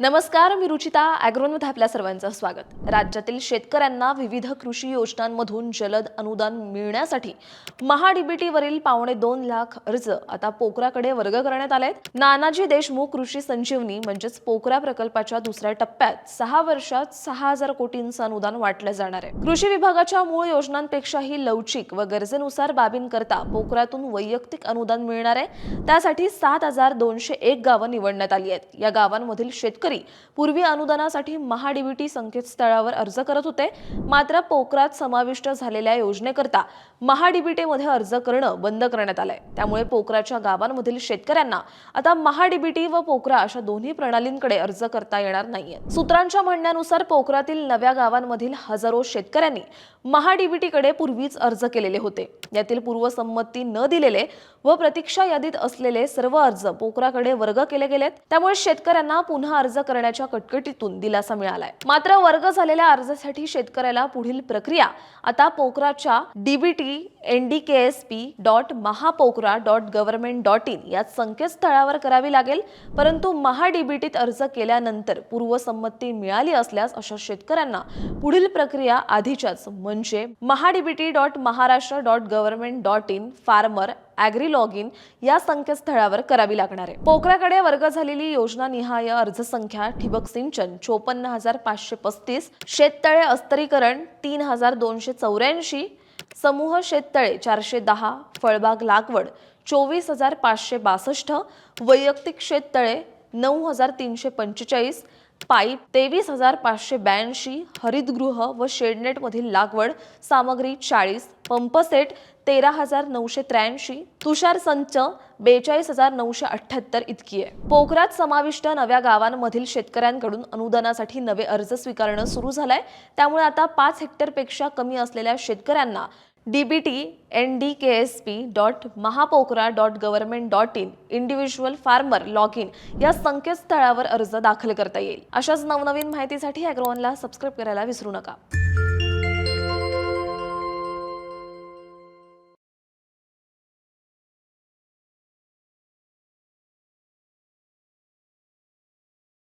नमस्कार मी रुचिता. ॲग्रोनमध्ये आपल्या सर्वांचं स्वागत. राज्यातील शेतकऱ्यांना विविध कृषी योजनांमधून जलद अनुदान मिळण्यासाठी महाडीबीटीवरील पावणे दोन लाख अर्ज आता पोकराकडे वर्ग करण्यात आले आहेत. नानाजी देशमुख कृषी संजीवनी म्हणजेच पोकरा प्रकल्पाच्या दुसऱ्या टप्प्यात सहा वर्षात सहा हजार कोटींचं अनुदान वाटलं जाणार आहे. कृषी विभागाच्या मूळ योजनांपेक्षाही लवचिक व गरजेनुसार बाबींकरता पोकरातून वैयक्तिक अनुदान मिळणार आहे. त्यासाठी सात हजार दोनशे एक गावं निवडण्यात आली आहेत. या गावांमधील शेतकरी पूर्वी अनुदानासाठी महाडीबीटी संकेतस्थळावर अर्ज करत होते. मात्र पोकरात समाविष्ट झालेल्या योजनेकरता महाडीबीटीमध्ये अर्ज करणं बंद करण्यात आलंय. त्यामुळे पोकराच्या गावांमधील शेतकऱ्यांना आता महाडीबीटी व पोकरा अशा दोन्ही प्रणालींकडे अर्ज करता येणार नाहीये. सूत्रांच्या म्हणण्यानुसार पोकरातील नव्या गावांमधील हजारो शेतकऱ्यांनी महाडीबीटीकडे पूर्वीच अर्ज केलेले होते. यातील पूर्वसंमती न दिलेले व प्रतीक्षा यादीत असलेले सर्व अर्ज पोकराकडे वर्ग केले गेलेत. त्यामुळे शेतकऱ्यांना पुन्हा अर्ज अर्ज करण्याच्या कटकटीतून दिलासा मिळालाय. मात्र वर्ग झालेल्या अर्जासाठी शेतकऱ्याला पुढील प्रक्रिया आता पोकराच्या DBT N D K S P dot Mahapokra dot government dot in या संकेतस्थळावर करावी लागेल. परंतु महाडीबीटीत अर्ज केल्यानंतर पूर्वसंमती मिळाली असल्यास अशा शेतकऱ्यांना पुढील प्रक्रिया आधीच्याच म्हणजे MahaDBT dot Maharashtra dot government dot in farmer agri log in या संकेतस्थळावर करावी लागणार आहे. पोकराकडे वर्ग झालेली योजना निहाय अर्जसंख्या ठिबक सिंचन चोपन्न हजार पाचशे पस्तीस शेततळे अस्तरीकरण तीन हजार दोनशे चौऱ्याऐंशी समूह शेततळे चारशे दहा फळबाग लागवड चोवीस हजार पाचशे बासष्ट वैयक्तिक शेततळे नऊ हजार तीनशे पंचेचाळीस पाईप तेवीस हजार पाचशे ब्याऐंशी हरितगृह व शेडनेटमधील लागवड सामग्री चाळीस पंपसेट तेरा हजार नऊशे त्र्याऐंशी तुषार संच बेचाळीस हजार नऊशे अठ्ठ्याहत्तर इतकी आहे. पोखरात समाविष्ट नव्या गावांमधील शेतकऱ्यांकडून अनुदानासाठी नवे अर्ज स्वीकारणं सुरू झालंय. त्यामुळे आता पाच हेक्टरपेक्षा कमी असलेल्या शेतकऱ्यांना DBT N D K S P dot Mahapokra dot government dot in individual farmer log in या संकेतस्थळावर अर्ज दाखल करता येईल. अशाच नवनवीन माहितीसाठी अॅग्रोवनला सबस्क्राईब करायला विसरू नका.